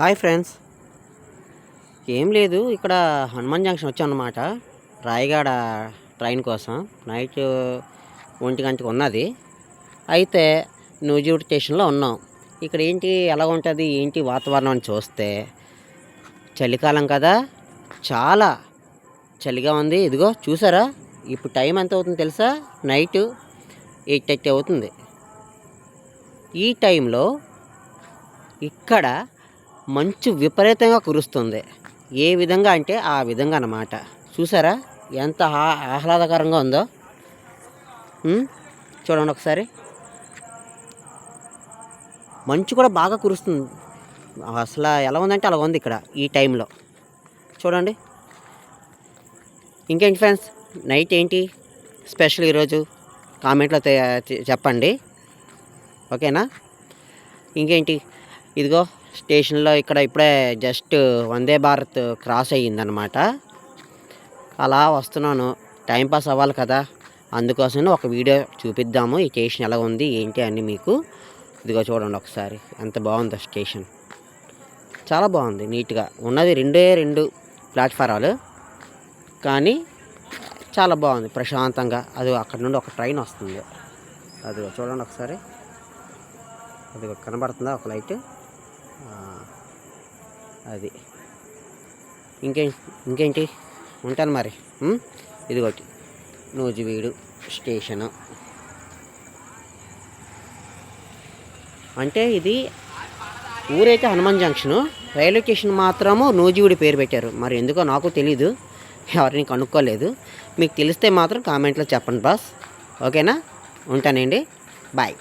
Hi friends. ఏం లేదు ఇక్కడ హనుమాన్ జంక్షన్ వచ్చాం అన్నమాట రాయగాడ ట్రైన్ కోసం. నైట్ ఒంటి గంటకు ఉన్నది. అయితే నూజివీడు స్టేషన్లో ఉన్నాం ఇక్కడ ఏంటి ఎలా ఉంటుంది ఏంటి వాతావరణం అని చూస్తే? చలికాలం కదా. చాలా చలిగా ఉంది. ఇదిగో చూసారా? ఇప్పుడు టైం ఎంత అవుతుంది తెలుసా? నైట్ ఎయిట్ థర్టీ అవుతుంది. ఈ టైంలో ఇక్కడ మంచు విపరీతంగా కురుస్తుంది. ఏ విధంగా అంటే ఆ విధంగా అన్నమాట. చూసారా? ఎంత ఆహ్లాదకరంగా ఉందో. చూడండి ఒకసారి. మంచు కూడా బాగా కురుస్తుంది. అసలు ఎలా ఉందంటే అలా ఉంది ఇక్కడ ఈ టైంలో. చూడండి. ఇంకేంటి ఫ్రెండ్స్? నైట్ ఏంటి? స్పెషల్ ఈరోజు? కామెంట్లో చెప్పండి. ఓకేనా? ఇంకేంటి? ఇదిగో స్టేషన్లో ఇక్కడ ఇప్పుడే జస్ట్ వందే భారత్ క్రాస్ అయ్యిందనమాట అలా వస్తున్నాను. టైంపాస్ అవ్వాలి కదా. అందుకోసం ఒక వీడియో చూపిద్దాము. ఈ స్టేషన్ ఎలా ఉంది ఏంటి అని మీకు. ఇదిగో చూడండి ఒకసారి. ఎంత బాగుందో స్టేషన్. చాలా బాగుంది నీట్గా. ఉన్నది రెండే రెండు ప్లాట్ఫారాలు. కానీ చాలా బాగుంది ప్రశాంతంగా. అది అక్కడ నుండి ఒక ట్రైన్ వస్తుంది. అదిగో చూడండి ఒకసారి. అది కనబడుతుందా ఒక లైట్? అది. ఇంకే ఇంకేంటి? ఉంటాను మరి. ఇదిగోటి నూజివీడు స్టేషను. అంటే ఇది ఊరైతే హనుమాన్ జంక్షను రైల్వే స్టేషన్ మాత్రము నూజివీడు పేరు పెట్టారు. మరి ఎందుకో నాకు తెలీదు. ఎవరిని కనుక్కోలేదు. మీకు తెలిస్తే మాత్రం కామెంట్లో చెప్పండి బాస్. ఓకేనా? ఉంటానండి. బాయ్.